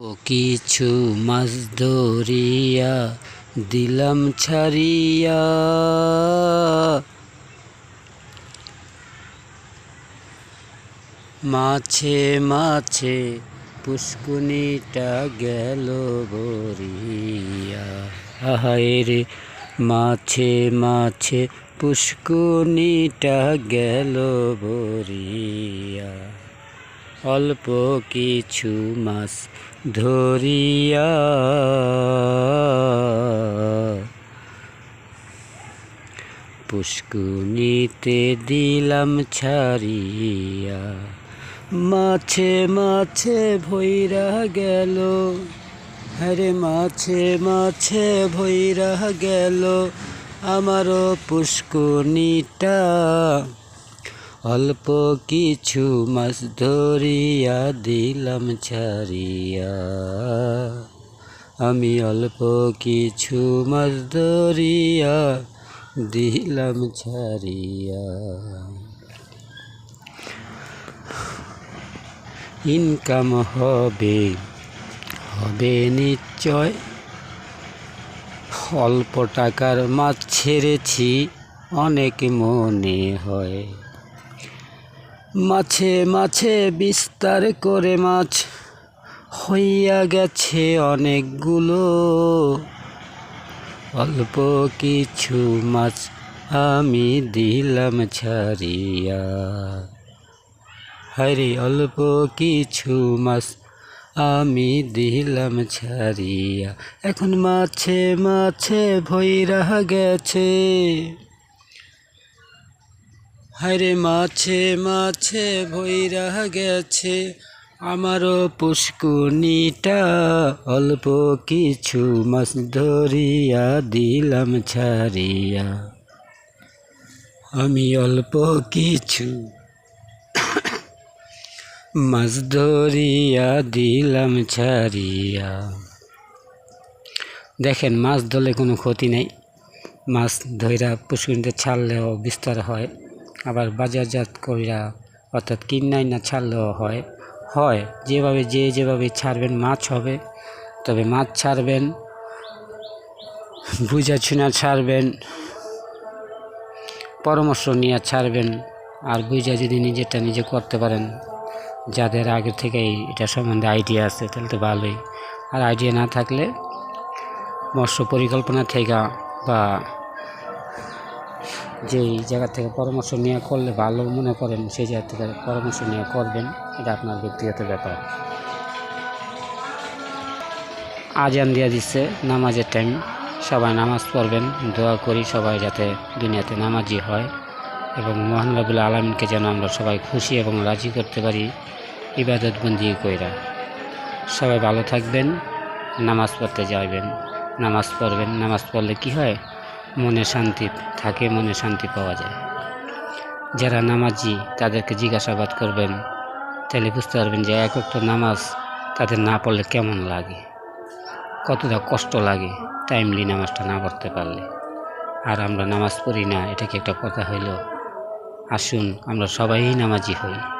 ও কিছু মাছ ধরিয়া দিলাম ছাড়িয়া। মাছে মাছে পুষ্কুনিটা গেল বরিয়া আহায় রে, মাছে মাছে পুষ্কুনিটা গেল বরিয়া অল্প কিছু মাছ ধরিয়া পুষ্কুনিতে দিলাম ছাড়িয়া মাছে মাছে ভৈরা গেল। হরে মাছে মাছে ভৈরা গেল। আমারও পুষ্কুনিটা অল্প কিছু মাছ ধরিয়া দিলাম ছাড়িয়া। আমি অল্প কিছু মাছ ধরিয়া দিলাম ছাড়িয়া। ইনকাম হবে হবে নিশ্চয়। অল্প টাকার মাছ ছেড়েছি, অনেক মনে হয়। মাছে মাছে বিস্তার করে মাছ হইয়া গেছে অনেকগুলো। অল্প কিছু মাছ আমি দিলাম ছাড়িয়া। হরে অল্প কিছু মাছ আমি দিলাম ছাড়িয়া। এখন মাছে মাছে ভৈরা গেছে। হরে মাছে মাছে ভৈরা গেছে। আমারও পুষ্কুনিটা অল্প কিছু মাছ ধরিয়া দিলাম ছাড়িয়া। আমি অল্প কিছু মাছ ধরিয়া দিলাম ছাড়িয়া। দেখেন, মাছ ধরলে কোনো ক্ষতি নেই। মাছ ধইরা পুষ্কুনিতে ছাড়লেও বিস্তার হয়। আবার বাজারজাত কইরা অর্থাৎ কিনাই না ছাড়লেও হয়। হয়, যেভাবে যে যেভাবে ছাড়বেন মাছ হবে, তবে মাছ ছাড়বেন, বুঝা ছুনা ছাড়বেন, পরামর্শ নিয়ে ছাড়বেন, আর বুঝা যদি নিজেরটা নিজে করতে পারেন, যাদের আগে থেকেই এটা সম্বন্ধে আইডিয়া আছে, তাহলে তো ভালোই। আর আইডিয়া না থাকলে মৎস্য পরিকল্পনা থেকে বা যেই জায়গা থেকে পরামর্শ নিয়ে করলে ভালো মনে করেন, সেই জায়গা থেকে পরামর্শ নিয়ে করবেন, এটা আপনার ব্যক্তিগত ব্যাপার। আজান দিয়ে দিচ্ছে নামাজের টাইম সবাই নামাজ পড়বেন, দোয়া করি সবাই যাতে দুনিয়াতে নামাজি হয়, এবং মহান রাবুল আলমিনকে যেন আমরা সবাই খুশি এবং রাজি করতে পারি, ইবাদত বন্দি কইরা। সবাই ভালো থাকবেন, নামাজ পড়তে যাইবেন, নামাজ পড়বেন, নামাজ পড়লে কি হয়? মনে শান্তি থাকে, মনে শান্তি পাওয়া যায়। যারা নামাজি, তাদেরকে জিজ্ঞাসাবাদ করবেন, তাহলে বুঝতে পারবেন যে এক একটা নামাজ তাদের না পড়লে কেমন লাগে। কতটা কষ্ট লাগে টাইমলি নামাজটা না পড়তে পারলে। আর আমরা নামাজ পড়ি না এটা কি একটা কথা হইল, আসুন আমরা সবাই নামাজি হই।